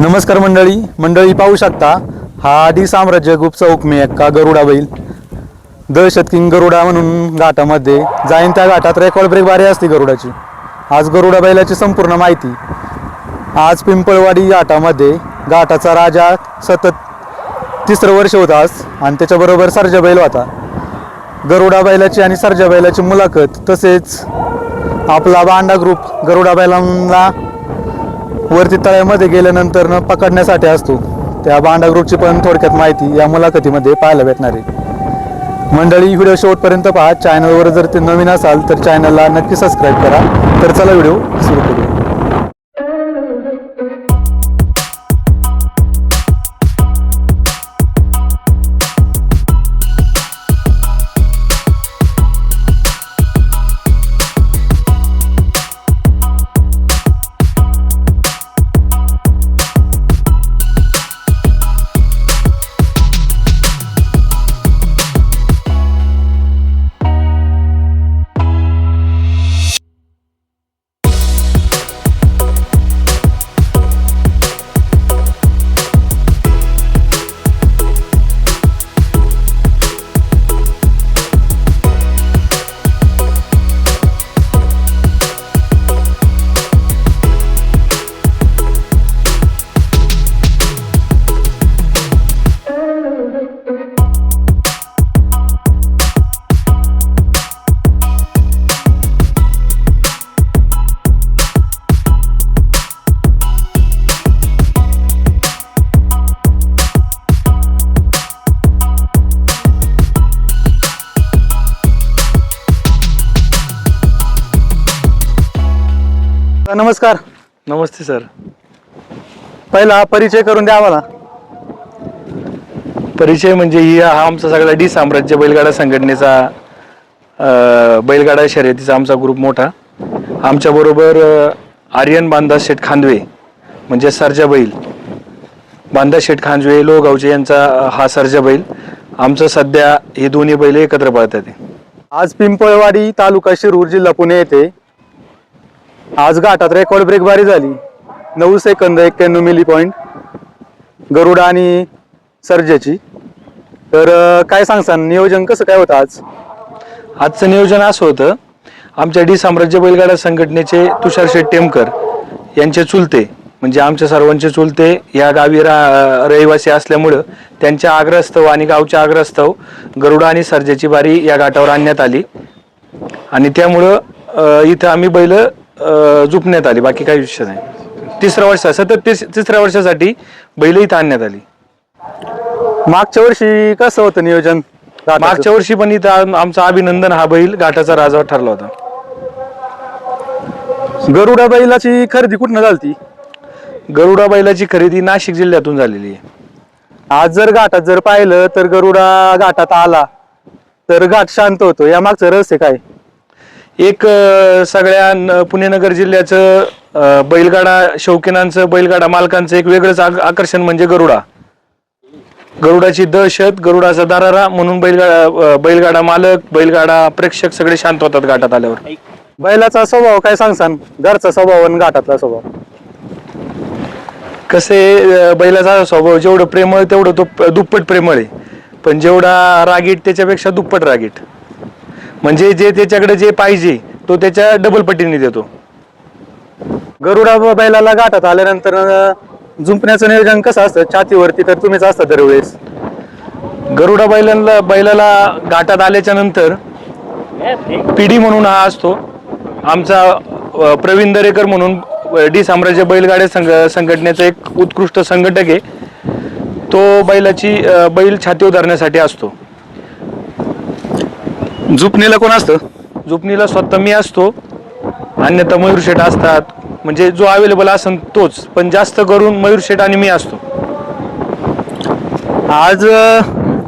नमस्कार मंडळी. मंडळी पाहू शकता हा डी साम्राज्य ग्रुप चौकमे एक्का गरुडा बैल. दहशत किंग गरुडा म्हणून घाटामध्ये जाईन त्या घाटात रेकॉर्ड ब्रेक बारी असते गरुडाची. आज गरुडा बैलाची संपूर्ण माहिती. आज पिंपळवाडी घाटामध्ये घाटाचा राजा सतत तिसरं वर्ष होता आज आणि त्याच्याबरोबर सरजा बैल होता. गरुडा बैलाची आणि सरजा बैलाची मुलाखत तसेच आपला बांडा ग्रुप गरुडा बैलांना वरती तळ्यामध्ये गेल्यानंतर न पकडण्यासाठी असतो. त्या बांडा ग्रुपची पण थोडक्यात माहिती या मुलाखतीमध्ये पाहायला भेटणार आहे. मंडळी व्हिडिओ शेवटपर्यंत पहा. चॅनलवर जर ते नवीन असाल तर चॅनलला नक्की सबस्क्राईब करा. तर चला व्हिडिओ सुरू करू नमस्कार. नमस्ते सर. पहिला परिचय करून द्या आम्हाला. परिचय म्हणजे ही हा आमचा सगळा डी साम्राज्य बैलगाडा संघटनेचा अं, बैलगाडा शर्यतीचा आमचा ग्रुप मोठा. आमच्याबरोबर अं, आर्यन बांधा शेठ खांदवे म्हणजे सर्जा बैल. बांधा शेठ खांदवे लोगावचे यांचा अं, हा सर्जा बैल. आमचं सध्या हे दोन्ही बैल एकत्र पळतात. आज पिंपळवाडी तालुका शिरूर जिल्हा पुणे येथे आज घाटात रेकॉर्ड ब्रेक बारी झाली. नऊ सेकंद एक्क्याण्णव मिली पॉईंट गरुडा आणि सर्जेची. तर काय सांगसान नियोजन कसं काय होतं आज? आजचं नियोजन असं होतं आमच्या डी साम्राज्य बैलगाडा संघटनेचे तुषार शेठ टेमकर यांचे चुलते म्हणजे आमच्या सर्वांचे चुलते या गावी रा रहिवासी असल्यामुळं त्यांच्या आग्रहस्तव आणि गावच्या आग्रहस्तव गरुडा आणि सर्जेची बारी या घाटावर आणण्यात आली. आणि त्यामुळं इथं आम्ही बैल अं, झुपण्यात आली बाकी काही विषय नाही. तिसऱ्या वर्षा सतत तिस तिसऱ्या वर्षासाठी बैल इथं आणण्यात आली. मागच्या वर्षी कसं होतं नियोजन? मागच्या वर्षी पण इथं आम- आमचा अभिनंदन हा बैल घाटाचा राजा ठरला होता. गरुडा बैलाची खरेदी कुठनं झालती? गरुडा बैलाची खरेदी नाशिक जिल्ह्यातून झालेली आहे. आज जर घाटात जर पाहिलं तर गरुडा घाटात आला. तर घाट शांत होतो. या मागचं रहस्य काय? एक अं, सगळ्या न- पुणे नगर जिल्ह्याचं अं, बैलगाडा शौकीनांचं बैलगाडा मालकांचं एक वेगळंच आक- आकर्षण म्हणजे गरुडा. गरुडाची दहशत गरुडाचा दरारा म्हणून बैलगाडा अं, बैलगाडा मालक बैलगाडा प्रेक्षक सगळे शांत होतात घाटात आल्यावर. बैलाचा स्वभाव काय सांगसान घरचा स्वभाव आणि घाटातला स्वभाव. कसे अं, बैलाचा स्वभाव जेवढं प्रेमळ तेवढं तो प- दुप्पट प्रेमळ आहे. पण जेवढा रागीट त्याच्यापेक्षा दुप्पट रागीट. म्हणजे जे त्याच्याकडे जे पाहिजे तो त्याच्या डबल पटीने देतो. गरुडा बैलाला घाटात आल्यानंतर जुंपण्याचं नियोजन कसं असतं? छातीवरती तर तुम्हीच असता दरवेळेस. गरुडा बैलांना बैलाला घाटात आल्याच्यानंतर पिढी म्हणून हा असतो. आमचा प्रवीण दरेकर म्हणून डी साम्राज्य बैलगाड्या संघ संघटनेचा एक उत्कृष्ट संघटक आहे. तो बैलाची बैल छाती धरण्यासाठी असतो. जुपणीला कोण असतं? जुपणीला स्वतः मी असतो. अन्यथा मयूर शेठ असतात. म्हणजे जो अवेलेबल असेल तोच. पण जास्त करून मयूर शेठ आणि मी असतो. आज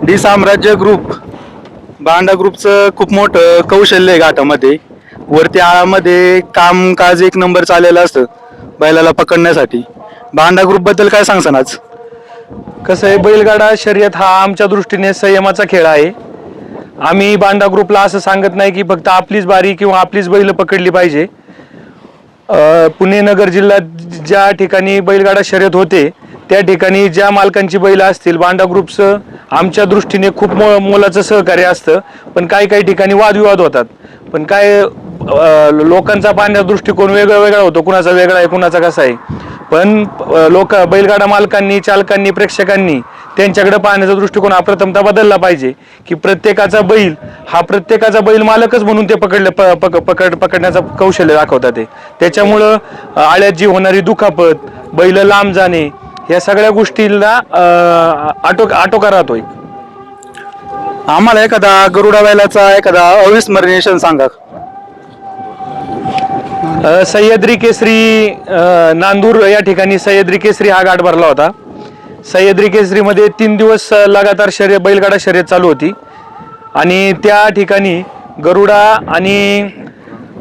डी साम्राज्य ग्रुप बांडा ग्रुपचं खूप मोठं कौशल्य आहे घाटामध्ये. वरती आळामध्ये कामकाज एक नंबर चाललेलं असतं बैलाला पकडण्यासाठी. बांडा ग्रुपबद्दल काय सांगसान आज? कसं आहे बैलगाडा शर्यत हा आमच्या दृष्टीने संयमाचा खेळ आहे. आम्ही बांडा ग्रुपला असं सांगत नाही की फक्त आपलीच बारी किंवा आपलीच बैल पकडली पाहिजे. पुणे नगर जिल्ह्यात ज्या ठिकाणी बैलगाडा शर्यत होते त्या ठिकाणी ज्या मालकांची बैल असतील बांडा ग्रुपचं आमच्या दृष्टीने खूप मो मोलाचं सहकार्य असतं पण काही काही ठिकाणी वादविवाद होतात. पण काय लोकांचा पाहण्याचा दृष्टिकोन वेगळा वेगळा होतो कुणाचा वेगळा आहे कुणाचा कसा आहे. पण लोक बैलगाडा मालकांनी चालकांनी प्रेक्षकांनी त्यांच्याकडे पाहण्याचा दृष्टिकोन हा प्रथमता बदलला पाहिजे की प्रत्येकाचा बैल हा प्रत्येकाचा बैल मालकच म्हणून ते पकडले प- पक- पकड पकडण्याचं कौशल्य दाखवतात ते. त्याच्यामुळं अं, आळ्यात जी होणारी दुखापत बैल लांब जाणे या सगळ्या गोष्टीला आटो आटोक आटोका राहतोय. आम्हाला एखादा गरुडा बैलाचा एखादा अविस्मरणीय क्षण सांगा. सह्याद्री केसरी नांदूर या ठिकाणी सह्याद्री केसरी हा घाट भरला होता. सह्याद्री केसरीमध्ये तीन दिवस लगातार शर्यत बैलगाडा शर्यत चालू होती. आणि त्या ठिकाणी गरुडा आणि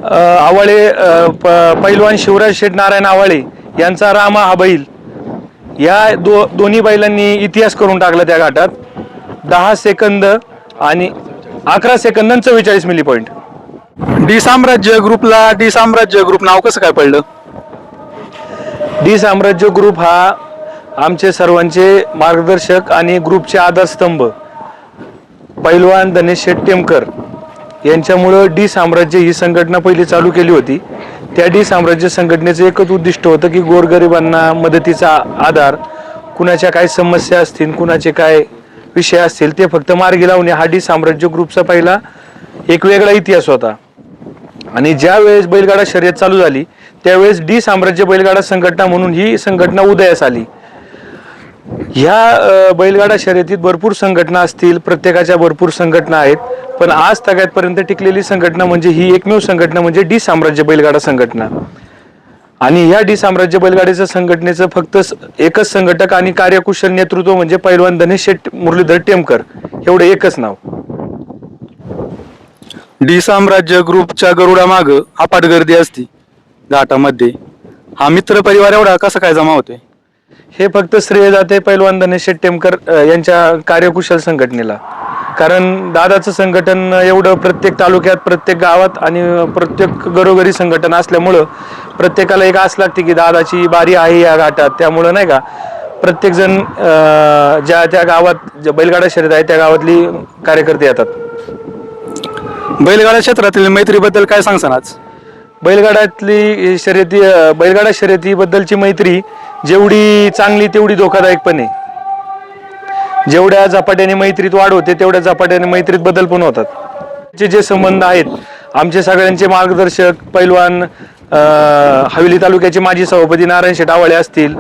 आवळे आवाळे प- पैलवान शिवराज शेठ नारायण आवाळे यांचा रामा हा बैल या दो दोन्ही बैलांनी इतिहास करून टाकला त्या घाटात. दहा सेकंद आणि अकरा सेकंद चव्वेचाळीस मिली पॉईंट डी साम्राज्य ग्रुपला डी साम्राज्य ग्रुप नाव कसं काय पडलं? डी साम्राज्य ग्रुप हा आमचे सर्वांचे मार्गदर्शक आणि ग्रुपचे आधारस्तंभ. पैलवान धनेश शेट्टेमकर यांच्यामुळं डी साम्राज्य ही संघटना पहिली चालू केली होती. त्या डी साम्राज्य संघटनेचं एकच उद्दिष्ट होतं की गोरगरिबांना मदतीचा आधार. कुणाच्या काय समस्या असतील कुणाचे काय विषय असतील ते फक्त मार्गी लावणे हा डी साम्राज्य ग्रुपचा पहिला एक वेगळा इतिहास होता. आणि ज्या वेळेस बैलगाडा शर्यत चालू झाली त्यावेळेस डी साम्राज्य बैलगाडा संघटना म्हणून ही संघटना उदयास आली. ह्या बैलगाडा शर्यतीत भरपूर संघटना असतील प्रत्येकाच्या भरपूर संघटना आहेत पण आज तगातपर्यंत टिकलेली संघटना म्हणजे ही एकमेव संघटना म्हणजे डी साम्राज्य बैलगाडा संघटना. आणि ह्या डी साम्राज्य बैलगाडीचं संघटनेचं फक्त एकच संघटक आणि कार्यकुशल नेतृत्व म्हणजे पैलवान धनेश शेट मुरलीधर टेमकर. एवढं एकच नाव. डी साम्राज्य ग्रुपच्या गरुडामाग अपाट गर्दी असती. घाटामध्ये. हा मित्र परिवार एवढा कसा काय जमा होतोय? हे फक्त श्रेय जाते पैलवान धनेश टेमकर यांच्या कार्यकुशल संघटनेला. कारण दादाचं संघटन एवढं प्रत्येक तालुक्यात प्रत्येक गावात आणि प्रत्येक घरोघरी संघटन असल्यामुळं प्रत्येकाला एक आस लागते की दादाची बारी आहे या घाटात. त्यामुळं नाही का प्रत्येकजण ज्या त्या गावात बैलगाडा शर्यत आहे त्या गावातली कार्यकर्ते येतात. बैलगाडा क्षेत्रातील मैत्रीबद्दल काय सांगसान आज? बैलगाड्यातली शर्यती बैलगाडा शर्यतीबद्दलची मैत्री जेवढी चांगली तेवढी धोकादायक पण आहे जेवढ्या झपाट्याने मैत्रीत वाढ होते तेवढ्या झपाट्याने मैत्रीत बदल पण होतात. जे जे संबंध आहेत आमचे सगळ्यांचे मार्गदर्शक पैलवान हवेली तालुक्याचे माजी सभापती नारायण शेटावळे असतील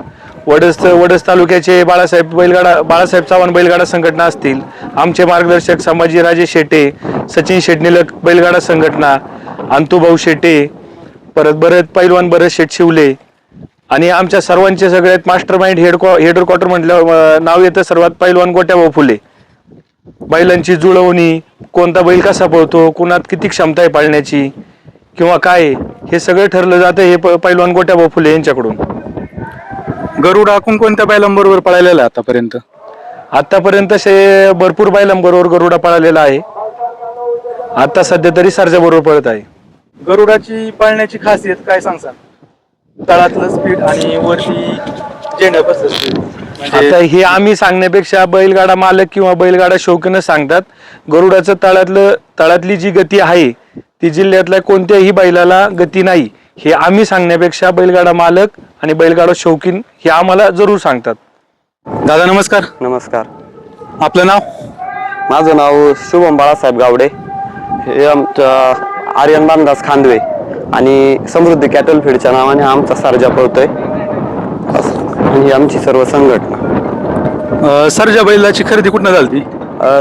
वडस वडस तालुक्याचे बाळासाहेब बैलगाडा बाळासाहेब चव्हाण बैलगाडा संघटना असतील आमचे मार्गदर्शक संभाजीराजे शेटे सचिन शेटनिलक बैलगाडा संघटना अंतुभाऊ शेटे परत बरत पैलवान भरत शेट शिवले आणि आमच्या सर्वांचे सगळ्यात mastermind head header quarter म्हटलं नाव येतं सर्वात पैलवान गोट्याभाऊ फुले. बैलांची जुळवणी कोणता बैल कसा पळतो कुणात किती क्षमता आहे पाळण्याची किंवा काय हे सगळं ठरलं जातं हे प- पैलवान गोट्याभाऊ फुले यांच्याकडून. गरुडा कोणकोणत्या बैलांबरोबर पळालेला आहे आतापर्यंत? आतापर्यंत असे भरपूर बैलांबरोबर गरुडा पळालेला आहे. आता सध्या तरी सरजा बरोबर पळत आहे. गरुडाची पळण्याची खासियत काय सांगसान तळातलं स्पीड आणि वरती स्पीड आता म्हणजे हे आम्ही सांगण्यापेक्षा बैलगाडा मालक किंवा बैलगाडा शौकीनं सांगतात गरुडाचं तळातलं तळातली जी गती आहे ती जिल्ह्यातल्या कोणत्याही बैलाला गती नाही. हे आम्ही सांगण्यापेक्षा बैलगाडा मालक आणि बैलगाडा शौकीन हे आम्हाला जरूर सांगतात. दादा नमस्कार. नमस्कार. आपलं नाव? माझं नाव शुभम बाळासाहेब गावडे. हे आमच्या आर्यन बांदास खांदवे आणि समृद्धी कॅटल फीडच्या नावाने आमचा सारजा पळतोय. आणि ही आमची सर्व संघटना. सरजा बैलाची खरेदी कुठनं झाली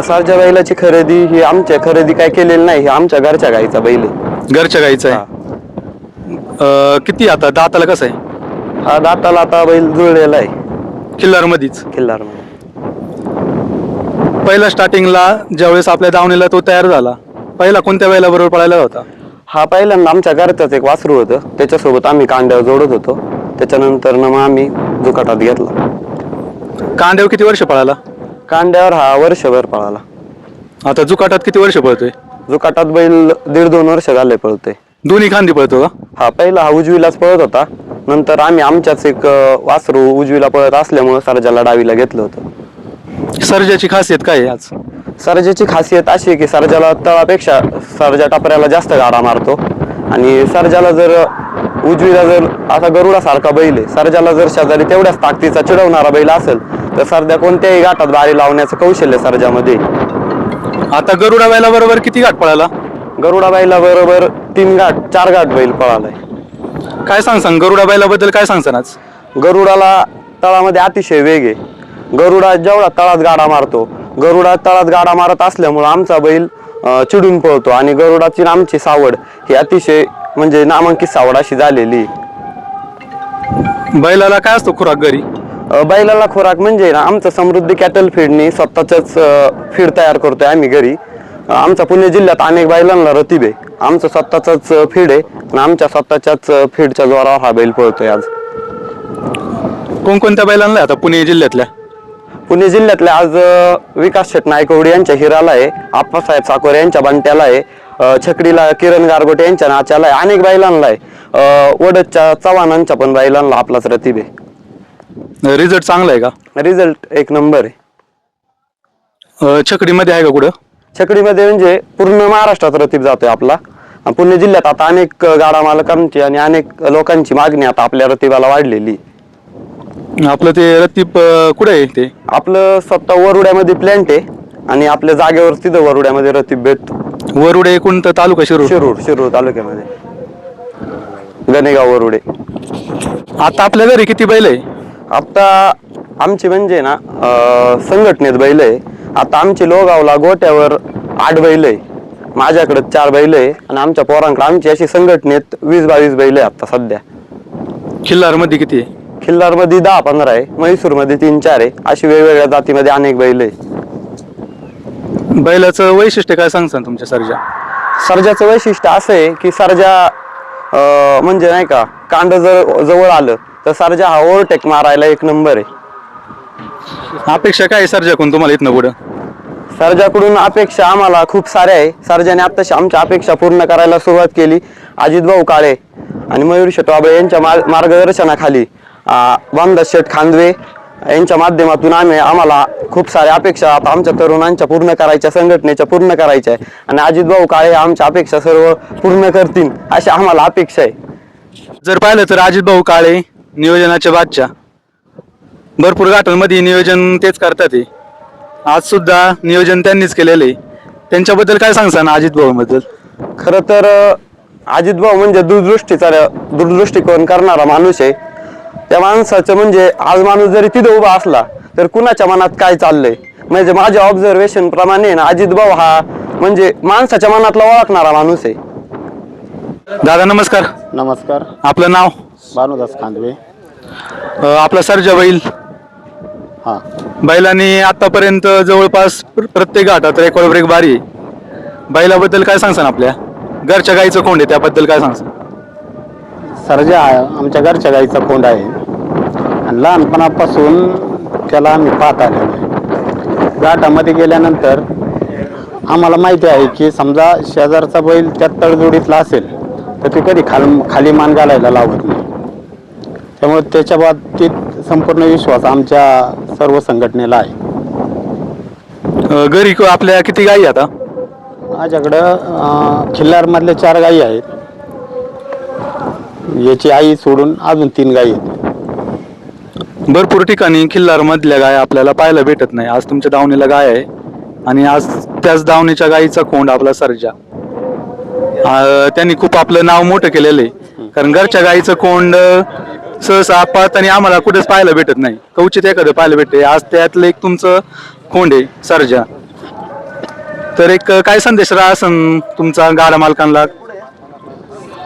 सारजा बैलाची खरेदी ही आमच्या खरेदी काय केलेली नाही ही आमच्या घरच्या गाईचा बैल आहे. घरच्या गाईचं आहे. अं, किती आता? दाताला कसं आहे? हा दाताला आता बैल जुळलेला आहे. किल्लार मधीच किल्लार पहिला स्टार्टिंगला ज्यावेळेस आपल्या दावणीला तो तयार झाला पहिला कोणत्या बैला बरोबर पळायला होता? हा पहिल्यांदा आमच्या घरचाच एक वासरू होतं. त्याच्यासोबत आम्ही कांड्यावर जोडत होतो. त्याच्यानंतर मग आम्ही दुकाटात घेतला. कांड्यावर किती वर्ष पळाला? कांड्यावर हा वर्षभर पळाला. आता जुकाटात किती वर्ष पळतोय? जुकाटात बैल दीड दोन वर्ष झाले पळतोय. दोन्ही खांदी पळतो का? हा पहिला हा उजवीलाच पळत होता. नंतर आम्ही आमच्याच एक अं, वासरू उजवीला पळत असल्यामुळं सरजाला डावीला घेतलं होतं. सर्जाची खासियत काय आहे आज? सरजेची खासियत अशी आहे की सरजाला तळापेक्षा सरजा टपऱ्याला जास्त गाडा मारतो. आणि सरजाला जर उजवीला जर असा गरुडासारखा बैल आहे सरजाला जर शेजारी तेवढ्याच ताकदीचा चिडवणारा बैल असेल तर सरजा कोणत्याही घाटात बारी लावण्याचं कौशल्य सरजामध्ये आहे. आता गरुडा बैला बरोबर किती घाट पळाला? गरुडा बैला बरोबर तीन घाट चार घाट बैल पळालाय. काय सांग सांग गरुडा बैलाबद्दल काय सांगसान आज? गरुडाला तळामध्ये अतिशय वेग आहे. गरुडा जेवढा तळात गाडा मारतो गरुडा तळात गाडा मारत असल्यामुळं आमचा बैल अं, चिडून पळतो आणि गरुडाची आणि आमची सावड ही अतिशय म्हणजे नामांकित सावड अशी झालेली आहे. बैलाला काय असतो खुराक घरी? अं, बैलाला खुराक म्हणजे ना आमचं समृद्धी कॅटल फीडनी स्वतःच फीड तयार करतोय आम्ही घरी. अं, आमचा पुणे जिल्ह्यात अनेक बैलांना रतीब आहे. आमचं स्वतःच फीड आहे. आणि आमच्या स्वतःच्याच फीडच्या जोरावर हा बैल पळतोय आज. कोणकोणत्या बैलांना आता पुणे जिल्ह्यातल्या? पुणे जिल्ह्यातल्या आज विकास शेट नायकवडी यांच्या हिराला आहे आप्पासाहेब साकोरे यांच्या बंट्याला आहे छकडीला किरण गारगोटे यांच्या नाच्याला आहे अनेक बैलांना आहे. वडदच्या चव्हाणांच्या पण बैलांना आपलाच रतीब आहे. रिझल्ट चांगला आहे का? रिझल्ट एक नंबर आहे. छकडीमध्ये आहे का कुठं? छकडीमध्ये म्हणजे पूर्ण महाराष्ट्रात रतीब जातोय आपला. पुणे जिल्ह्यात आता अनेक गाडा मालकांची आणि अनेक लोकांची मागणी आता आपल्या रतीबाला वाढलेली. आपलं ते रतीप अं, कुठं आहे ते? आपलं स्वतः वरुड्यामध्ये प्लॅन्ट आहे आणि आपल्या जागेवर तिथं वरुड्यामध्ये रतीब भेटतो. वरुडे कोणतं? तालुका शिरूर? शिरूर शिरूर तालुक्यामध्ये. गणेगाव वरुडे. आता आपल्या घरी किती बैल आहे? आता आमची म्हणजे ना संघटनेत बैल आहे. आता आमची लोगावला गोट्यावर आठ बैल आहे. माझ्याकडे चार बैल आहे आणि आमच्या पोरांकडे आमची अशी संघटनेत वीस बावीस बैल आहे आता सध्या. खिल्लारमध्ये किती आहे? खिल्लारमध्ये दहा पंधरा आहे. म्हैसूरमध्ये तीन चार आहे. अशी वेगवेगळ्या जातीमध्ये अनेक बैल आहे. बैलाचं वैशिष्ट्य काय सांगसान तुमच्या सर्जा? सर्जाचं वैशिष्ट्य असं आहे की सर्जा अं, म्हणजे नाही का कांड जर जवळ आलं तर सर्जा हा ओव्हरटेक मारायला एक नंबर आहे. अपेक्षा काय आहे सर्जाकडून तुम्हाला इथनं पुढं? सर्जाकडून अपेक्षा आम्हाला खूप साऱ्या आहे. सर्जाने आत्ताशी आमच्या अपेक्षा पूर्ण करायला सुरुवात केली. अजित भाऊ काळे आणि मयूर शेटवाबळे यांच्या मार्ग- मार्गदर्शनाखाली बामदास शेठ खांदवे यांच्या माध्यमातून आम्ही आम्हाला खूप साऱ्या अपेक्षा आता आमच्या तरुणांच्या पूर्ण करायच्या संघटनेच्या पूर्ण करायच्या आहे. आणि अजित भाऊ काळे आमच्या अपेक्षा सर्व पूर्ण करतील अशी आम्हाला अपेक्षा आहे. जर पाहिलं तर अजित भाऊ काळे नियोजनाच्या बादच्या भरपूर घाटांमध्ये नियोजन तेच करतात ते आज सुद्धा नियोजन त्यांनीच केलेलं आहे. त्यांच्याबद्दल काय सांगसान अजित भाऊ बद्दल खर तर अजित भाऊ म्हणजे दूरदृष्टीचा दूरदृष्टिकोन करणारा माणूस आहे. त्या माणसाचं म्हणजे आज माणूस जरी तिथे उभा असला तर कुणाच्या मनात काय चाललंय? म्हणजे माझ्या ऑब्झर्वेशन प्रमाणे ना अजित भाऊ हा म्हणजे माणसाच्या मनातला ओळखणारा माणूस आहे. दादा नमस्कार. नमस्कार. आपलं नाव? भानुदास खांदवे अं, आपला सर्जा बैल हां. बैलांनी आतापर्यंत जवळपास प्र- प्रत्येक घाटात रेकॉर्ड ब्रेक बारी आहे. बैलाबद्दल काय सांगसान आपल्या? घरच्या गाईचं कोंड आहे त्याबद्दल काय सांगसान? सर्जा आमच्या घरच्या गाईचा कोंड आहे. आणि लहानपणापासून त्याला आम्ही पाहत आलेलो आहे. घाटामध्ये गेल्यानंतर आम्हाला माहिती आहे की समजा शेजारचा बैल त्या तळजोडीतला असेल तर ते कधी खाल खाली मान घालायला लावत नाही. त्यामुळे त्याच्या बाबतीत संपूर्ण विश्वास आमच्या सर्व संघटनेला आहे. अं, घरी क- आपल्या किती गाई आता माझ्याकडं अं, खिल्लारमधल्या चार गायी आहेत. याची आई सोडून अजून तीन गायी आहेत. भरपूर ठिकाणी खिल्लार मधल्या गाय आपल्याला पाहायला भेटत नाही. आज तुमच्या दावणीला गाय आहे आणि आज त्याच दावणीच्या गायीचा कोंड आपला सर्जा. अं, त्यांनी खूप आपलं नाव मोठं केलेलं आहे. कारण घरच्या गायीचं कोंड अं, सहसा पाहत आणि आम्हाला कुठेच पाहायला भेटत नाही. कवचित एखादं पाहायला भेटते. आज त्यातलं एक तुमचं कोंड आहे सर्जा. तर एक काय संदेश राहा तुमचा गाडा मालकांना?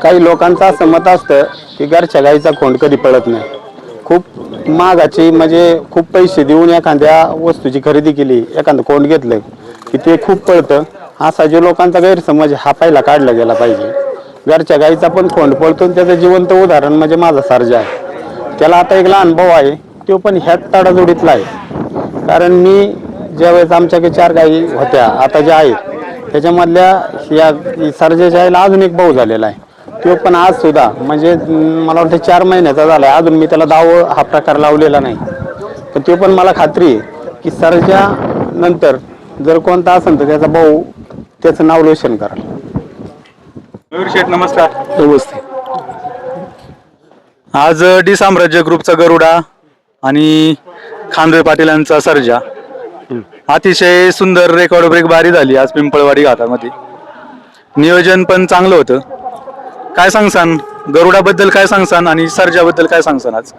काही लोकांचं असं मत असतं की घरच्या गाईचा खोंड कधी पडत नाही. खूप महागाची म्हणजे खूप पैसे देऊन एखाद्या वस्तूची खरेदी केली एखादं कोंड घेतलं की ते खूप पळतं. असा जे लोकांचा गैरसमज हा पहिला काढला गेला पाहिजे. घरच्या गाईचा पण खोंड पळतो त्याचं जिवंत उदाहरण म्हणजे माझा सर्जा आहे. त्याला आता एक लहान भाऊ आहे तो पण ह्याच तडाजोडीतला आहे. कारण मी ज्यावेळेस आमच्याकडे चार गायी होत्या आता ज्या आहेत त्याच्यामधल्या या सर्जाच्या आईला अजून एक भाऊ झालेला आहे. तो पण आज सुद्धा म्हणजे मला वाटतं चार महिन्याचा झाला आहे अजून मी त्याला दाव हा प्रकार लावलेला नाही. पण तो पण मला खात्री आहे की सरच्या नंतर जर कोणता असेल तर त्याचा भाऊ त्याचं नाव रोशन करा. शेठ नमस्कार. नमस्ते. आज डी साम्राज्य ग्रुपचा गरुडा आणि खांदवे पाटीलांचा सर्जा. अतिशय सुंदर रेकॉर्ड ब्रेक बारी झाली आज पिंपळवाडी घाटामध्ये. नियोजन पण चांगलं होतं. काय सांगसान? गरुडाबद्दल काय सांगसान आणि सर्जाबद्दल काय सांगसान आज?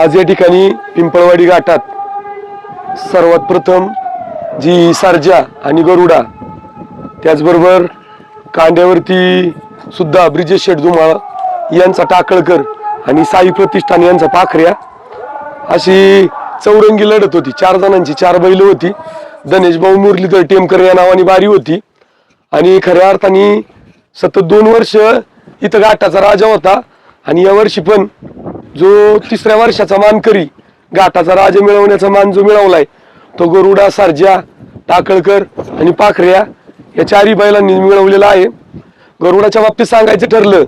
आज या ठिकाणी पिंपळवाडी घाटात सर्वात प्रथम जी सर्जा आणि गरुडा त्याचबरोबर कांड्यावरती सुद्धा ब्रिजेश शेठ धुमाळ यांचा टाकळकर आणि साई प्रतिष्ठान यांचा पाखऱ्या अशी चौरंगी लढत होती. चार जणांची चार बैल होती. धनेश भाऊ मुरलीधर टेमकर या नावाने बारी होती. आणि खऱ्या अर्थाने सतत दोन वर्ष इथं घाटाचा राजा होता. आणि या वर्षी पण जो तिसऱ्या वर्षाचा मानकरी घाटाचा राजा मिळवण्याचा मान जो मिळवलाय तो गरुडा सारजा टाकळकर आणि पाखऱ्या या चारही बैलांनी मिळवलेला आहे. गरुडाच्या बाबतीत सांगायचं ठरलं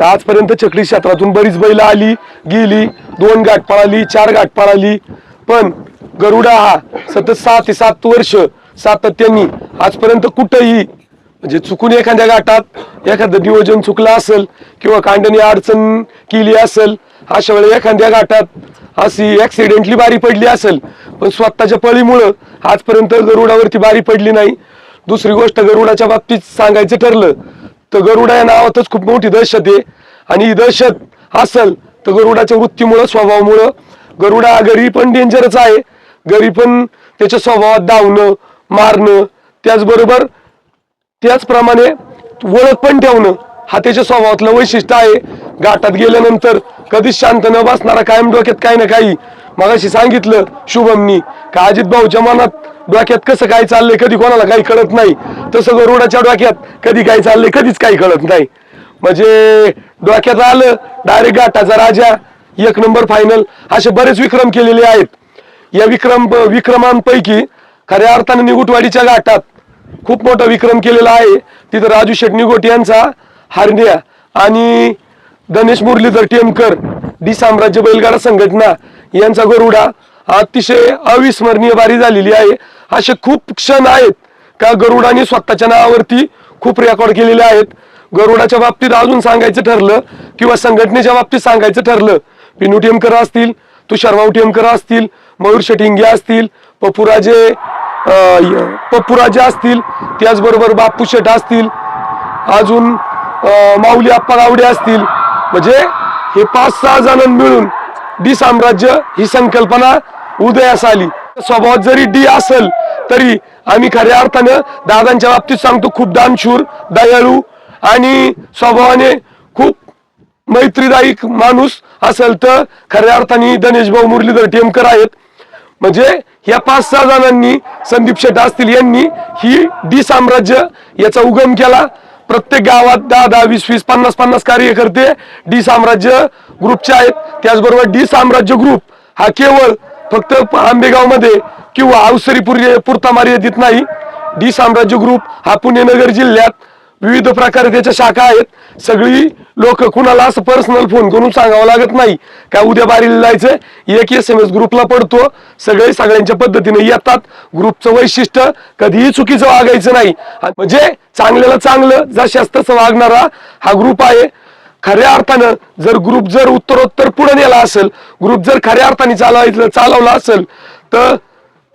तर आजपर्यंत चक्री क्षेत्रातून बरीच बैल आली गेली दोन गाठ पळाली चार गाठ पळाली. पण गरुडा हा सतत सहा ते सात वर्ष सातत्याने आजपर्यंत कुठंही म्हणजे चुकून एखाद्या गाठात एखादं नियोजन चुकलं असेल किंवा कांडणी अडचण केली असेल अशा वेळेला एखाद्या गाठात अशी ऍक्सिडेंटली बारी पडली असेल पण स्वतःच्या पळीमुळं आजपर्यंत गरुडावरती बारी पडली नाही. दुसरी गोष्ट गरुडाच्या बाबतीत सांगायचं ठरलं तर गरुडा या नावातच खूप मोठी दहशत आहे. आणि ही दहशत असल तर गरुडाच्या वृत्तीमुळं स्वभावामुळं गरुडा घरी पण डेंजरच आहे. घरी पण त्याच्या स्वभावात धावणं मारणं त्याचबरोबर त्याचप्रमाणे ओळख पण ठेवणं हा त्याच्या स्वभावातलं वैशिष्ट्य आहे. घाटात गेल्यानंतर कधीच शांत न बसणारा कायम डोक्यात काही ना काही मगाशी सांगितलं शुभमनी. का अजित भाऊच्या मनात डोक्यात कसं काय चाललंय कधी कोणाला काही कळत नाही. तसं गरुडाच्या डोक्यात कधी काय चाललंय कधीच काही कळत नाही. म्हणजे डोक्यात आलं डायरेक्ट गाठाचा राजा एक नंबर फायनल असे बरेच विक्रम केलेले आहेत. या विक्रम विक्रमांपैकी खऱ्या अर्थाने निगुटवाडीच्या गाठात खूप मोठा विक्रम केलेला आहे. तिथं राजू शेट निगोट यांचा हार्निया आणि गणेश मुरलीधर टेमकर डी साम्राज्य बैलगाडा संघटना यांचा गरुडा अतिशय अविस्मरणीय बारी झालेली आहे. असे खूप क्षण आहेत का गरुडाने स्वतःच्या नावावरती खूप रेकॉर्ड केलेले आहेत. गरुडाच्या बाबतीत अजून सांगायचं ठरलं किंवा संघटनेच्या बाबतीत सांगायचं ठरलं पिनू टेमकर असतील तुषारभाऊ टेमकर असतील मयूर शेटिंगे असतील पपुराजे अं, पप्पूराजे असतील त्याचबरोबर बापू शेठ असतील अजून माऊली आप्पा गावडे असतील. म्हणजे हे पाच सहा जण मिळून डी साम्राज्य ही संकल्पना उदयास आली. स्वभावात जरी डी असेल तरी आम्ही खऱ्या अर्थानं दादांच्या बाबतीत सांगतो खूप दानशूर दयाळू आणि स्वभावाने खूप मैत्रीदायक माणूस असेल तर खऱ्या अर्थाने गणेश भाऊ मुरलीधर टेमकर आहेत. म्हणजे या पाच सहा जणांनी संदीप शेट असतील यांनी ही डी साम्राज्य याचा उगम केला. प्रत्येक गावात दहा दहा वीस वीस पन्नास पन्नास कार्यकर्ते डी साम्राज्य ग्रुपचे आहेत. त्याचबरोबर डी साम्राज्य ग्रुप हा केवळ फक्त आंबेगावमध्ये किंवा अवसरी पुरता मर्यादित नाही. डी साम्राज्य ग्रुप हा पुणे नगर जिल्ह्यात विविध प्रकारे त्याच्या शाखा आहेत. सगळी लोक कुणाला असं पर्सनल फोन करून सांगावं लागत नाही. का उद्या बारीला जायचं एक एस एम एस ग्रुपला पडतो. सगळे सगळ्यांच्या पद्धतीने येतात. ग्रुपचं वैशिष्ट्य कधीही चुकीचं वागायचं नाही. म्हणजे चांगल्याला चांगलं जशास तसं वागणारा हा ग्रुप आहे. खऱ्या अर्थानं जर ग्रुप जर उत्तरोत्तर पुढे नेला असेल ग्रुप जर खऱ्या अर्थाने चालवायचं चालवला असेल तर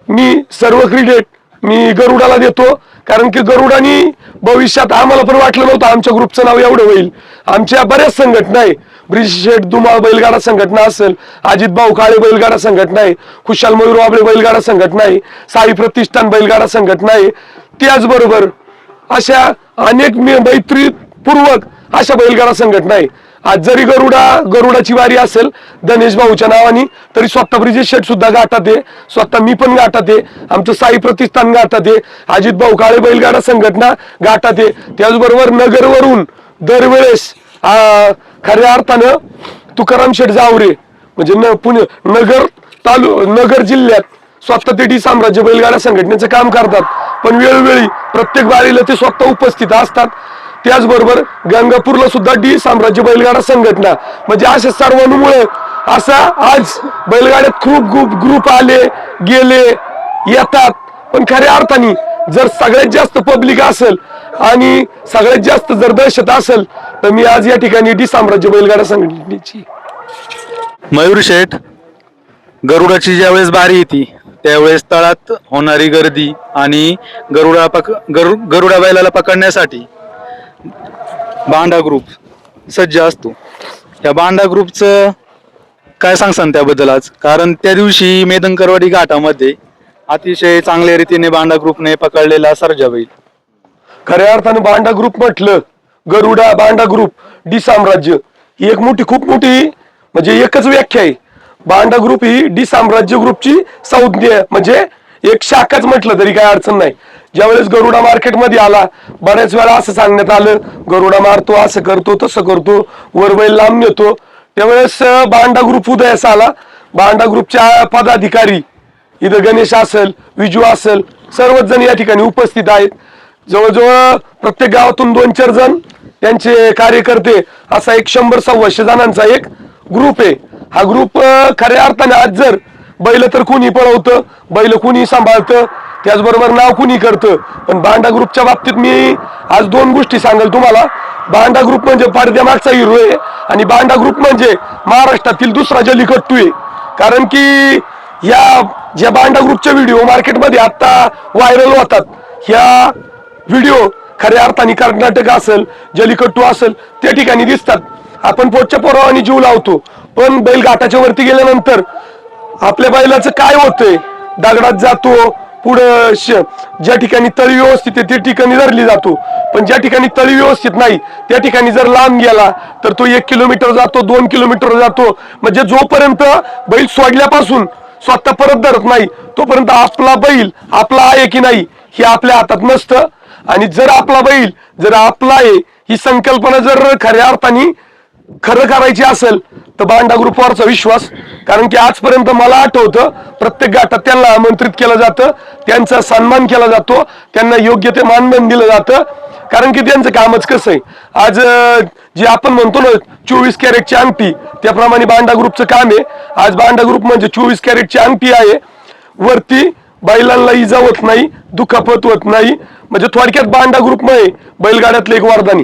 मी सर्व क्रिकेट मी गरुडाला देतो. कारण की गरुडानी भविष्यात आम्हाला पण वाटलं नव्हतं आमच्या ग्रुपचं नाव एवढं होईल. आमच्या बऱ्याच संघटना आहे. ब्रिजेश दुमाळ बैलगाडा संघटना असेल अजित भाऊ काळे बैलगाडा संघटना आहे खुशाल मयूर वाबळे बैलगाडा संघटना आहे साई प्रतिष्ठान बैलगाडा संघटना आहे. त्याचबरोबर अशा अनेक मैत्रीपूर्वक अशा बैलगाडा संघटना आहे. आज जरी गरुडा गरुडाची वारी असेल गणेश भाऊच्या नावाने तरी स्वतः ब्रिजेश शेठ सुद्धा गाठात आहे. स्वतः मी पण गाठात आहे. आमचं साई प्रतिष्ठान गाठात आहे. अजित भाऊ काळे बैलगाडा संघटना गाठात आहे. त्याचबरोबर नगरवरून दरवेळेस खऱ्या अर्थानं तुकाराम शेठ जावरे म्हणजे न पुणे नगर तालु नगर जिल्ह्यात स्वतः ते डी साम्राज्य बैलगाडा संघटनेचं काम करतात. पण वेळोवेळी प्रत्येक वारीला ते स्वतः उपस्थित असतात. त्याचबरोबर गंगापूरला सुद्धा डी साम्राज्य बैलगाडा संघटना. म्हणजे अशा सर्वांमुळे असा आज बैलगाड्यात खूप खूप ग्रुप आले गेले येतात. पण खऱ्या अर्थाने जर सगळ्यात जास्त पब्लिक असेल आणि सगळ्यात जास्त जर दहशत असेल तर मी आज या ठिकाणी डी साम्राज्य बैलगाडा संघटनेची. मयूर शेठ गरुडाची ज्यावेळेस बारी येते त्यावेळेस तळात होणारी गर्दी आणि गरुडा पक गरु गरुडा बैलाला पकडण्यासाठी बांडा ग्रुप सज्ज असतो. या बांडा ग्रुपचं काय सांगसान त्याबद्दल आज? कारण त्या दिवशी मेदंकरवाडी घाटामध्ये अतिशय चांगल्या रीतीने बांडा ग्रुपने पकडलेला सर्जा बैल. खऱ्या अर्थाने बांडा ग्रुप म्हटलं गरुडा बांडा ग्रुप डी साम्राज्य. ही एक मोठी खूप मोठी म्हणजे एकच व्याख्या आहे. बांडा ग्रुप ही डी साम्राज्य ग्रुपची संज्ञा म्हणजे एक शाखाच म्हटलं तरी काय अडचण नाही. ज्यावेळेस गरुडा मार्केटमध्ये आला बऱ्याच वेळा असं सांगण्यात आलं गरुडा मारतो असं करतो तसं करतो वरबैल लांब नेतो. त्यावेळेस बांडा ग्रुप उदयास आला. बांडा ग्रुपच्या पदाधिकारी इथं गणेश असेल विजू असेल सर्वच जण या ठिकाणी उपस्थित आहेत. जवळजवळ प्रत्येक गावातून दोन चार जण त्यांचे कार्यकर्ते असा एक शंभर सव्वाशे जणांचा एक ग्रुप आहे. हा ग्रुप खऱ्या अर्थाने आज जर बैल तर कुणी पळवतं बैल कुणी सांभाळतं त्याचबरोबर नाव कुणी करतं? पण बांडा ग्रुपच्या बाबतीत मी आज दोन गोष्टी सांगेल तुम्हाला. बांडा ग्रुप म्हणजे पडद्यामागचा हिरो आहे आणि बांडा ग्रुप म्हणजे महाराष्ट्रातील दुसरा जलीकट्टू आहे. कारण की या ज्या बांडा ग्रुपच्या व्हिडिओ मार्केटमध्ये आता व्हायरल होतात ह्या व्हिडिओ खऱ्या अर्थाने कर्नाटक असेल जलीकट्टू असेल त्या ठिकाणी दिसतात. आपण पोटच्या पोरावानी जीव लावतो. पण बैल घाटाच्या वरती गेल्यानंतर आपल्या बैलाचं काय होतंय? दगडात जातो पुढं श- ज्या ठिकाणी तळी व्यवस्थित आहे त्या ठिकाणी धरली जातो. पण ज्या ठिकाणी तळी व्यवस्थित नाही त्या ठिकाणी जर लांब गेला तर तो एक किलोमीटर जातो दोन किलोमीटर जातो. म्हणजे जोपर्यंत बैल सोडल्यापासून स्वतः परत धरत नाही तोपर्यंत आपला बैल आपला आहे की नाही हे आपल्या हातात नसतं. आणि जर आपला बैल जर आपला आहे ही संकल्पना जर खऱ्या अर्थाने खरं करायची असेल तर बांडा ग्रुपवरचा विश्वास. कारण की आजपर्यंत मला आठवतं प्रत्येक गाठात त्यांना आमंत्रित केलं जातं त्यांचा सन्मान केला जातो त्यांना योग्य ते मानधन दिलं जातं. कारण की त्यांचं कामच कसं आहे आज जे आपण म्हणतो ना चोवीस कॅरेटची अंगठी त्याप्रमाणे बांडा ग्रुपचं काम आहे. आज बांडा ग्रुप म्हणजे चोवीस कॅरेटची अंगठी आहे. वरती बैलांना इजा होत नाही दुखापत होत नाही. म्हणजे थोडक्यात बांडा ग्रुप बैलगाड्यातलं एक वरदानी